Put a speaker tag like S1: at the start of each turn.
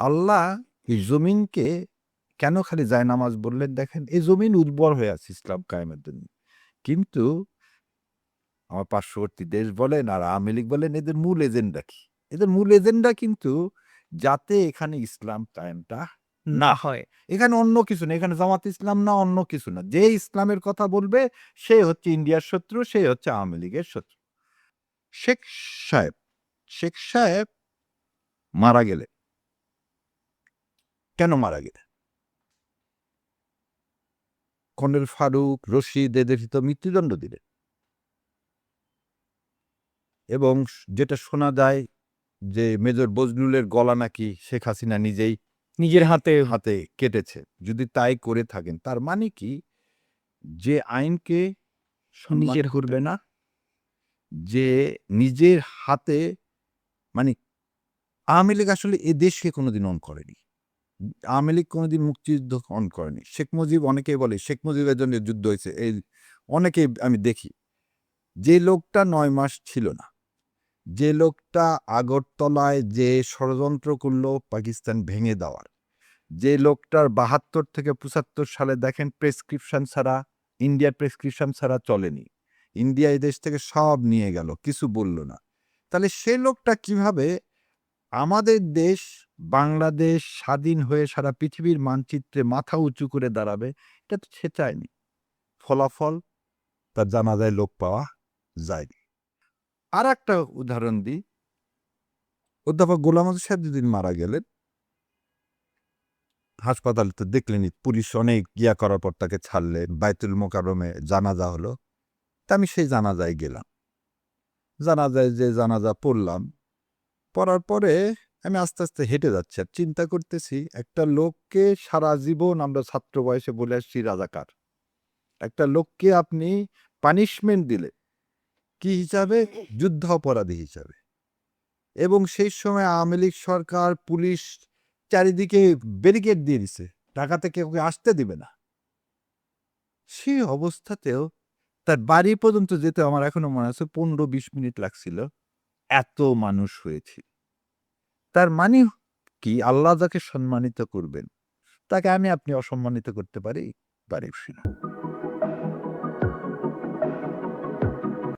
S1: আল্লাহ এই জমিনকে কেন খালি যায় নামাজ বললেন দেখেন, এই জমিন উর্বর হয়ে আছে ইসলাম কায়েমের জন্য। কিন্তু আমার পার্শ্ববর্তী দেশ বলেন আর আওয়ামী লীগ বলেন, এদের মূল এজেন্ডা কি? এদের মূল এজেন্ডা কিন্তু যাতে এখানে ইসলাম কায়েমটা
S2: না হয়।
S1: এখানে অন্য কিছু না এখানে জামাত ইসলাম না, অন্য কিছু না। যে ইসলামের কথা বলবে, সে হচ্ছে ইন্ডিয়ার শত্রু, সে হচ্ছে আওয়ামী লীগের শত্রু। শেখ সাহেব শেখ সাহেব মারা গেলে কেন মারা গেলে কর্নেল ফারুক রশিদ এদের তো মৃত্যুদণ্ড দিলেন। এবং যেটা শোনা যায় যে মেজর বজলুলের গলা নাকি শেখ হাসিনা নিজেই
S2: নিজের হাতে
S1: হাতে কেটেছে। যদি তাই করে থাকেন তার মানে কি? যে আইনকে নিজের করবে না যে নিজের হাতে মানে আওয়ামী লীগ আসলে এ দেশকে কোনোদিন অন করেনি। আওয়ামী লীগ কোনোদিন মুক্তিযুদ্ধ অন করেনি। শেখ মুজিব অনেকেই বলে, শেখ মুজিবের জন্য যুদ্ধ হয়েছে। এই অনেকেই আমি দেখি। যে লোকটা নয় মাস ছিল না। যে লোকটা আগরতলায় যে ষড়যন্ত্র করল পাকিস্তান ভেঙে দেওয়ার। যে লোকটার বাহাত্তর থেকে পঁচাত্তর সালে দেখেন প্রেসক্রিপশন ছাড়া, ইন্ডিয়ার প্রেসক্রিপশন ছাড়া চলেনি। ইন্ডিয়া দেশ থেকে সব নিয়ে গেল, কিছু বলল না। তাহলে সে লোকটা কীভাবে আমাদের দেশ বাংলাদেশ স্বাধীন হয়ে সারা পৃথিবীর মানচিত্রে মাথা উঁচু করে দাঁড়াবে, এটা তো সে চায়নি। ফলাফল তার জানাজায় লোক পাওয়া যায়নি। আর একটা উদাহরণ দিই। অধ্যাপক গোলাম সাহেব যেদিন মারা গেলেন, হাসপাতালে তো দেখলেনি পুলিশ অনেক ইয়া করার পর তাকে ছাড়লেন বাইতুল মোকারমে জানাজা হলো। তা আমি সেই জানাজায় গেলাম। জানাজায় যে জানাজা পড়লাম, পড়ার পরে আমি আস্তে আস্তে হেঁটে যাচ্ছি। আর চিন্তা করতেছি, একটা লোককে সারা জীবন আমরা ছাত্র বয়সে বলে আসছি রাজাকার। একটা লোককে আপনি পানিশমেন্ট দিলে কি হিসাবে? যুদ্ধ অপরাধী হিসাবে। এবং সেই সময় আওয়ামী লীগ সরকার, পুলিশ চারিদিকে ব্যারিকেড দিয়ে দিছে। ঢাকা থেকে ওকে আসতে দিবে না? সেই অবস্থাতেও তার বাড়ি পর্যন্ত যেতে আমার এখনও মনে আছে পনেরো বিশ মিনিট লাগছিল। এত মানুষ হয়েছিল। তার মানে কি? আল্লাহ যাকে সম্মানিত করবেন, তাকে আমি আপনি অসম্মানিত করতে পারি? পারি। না।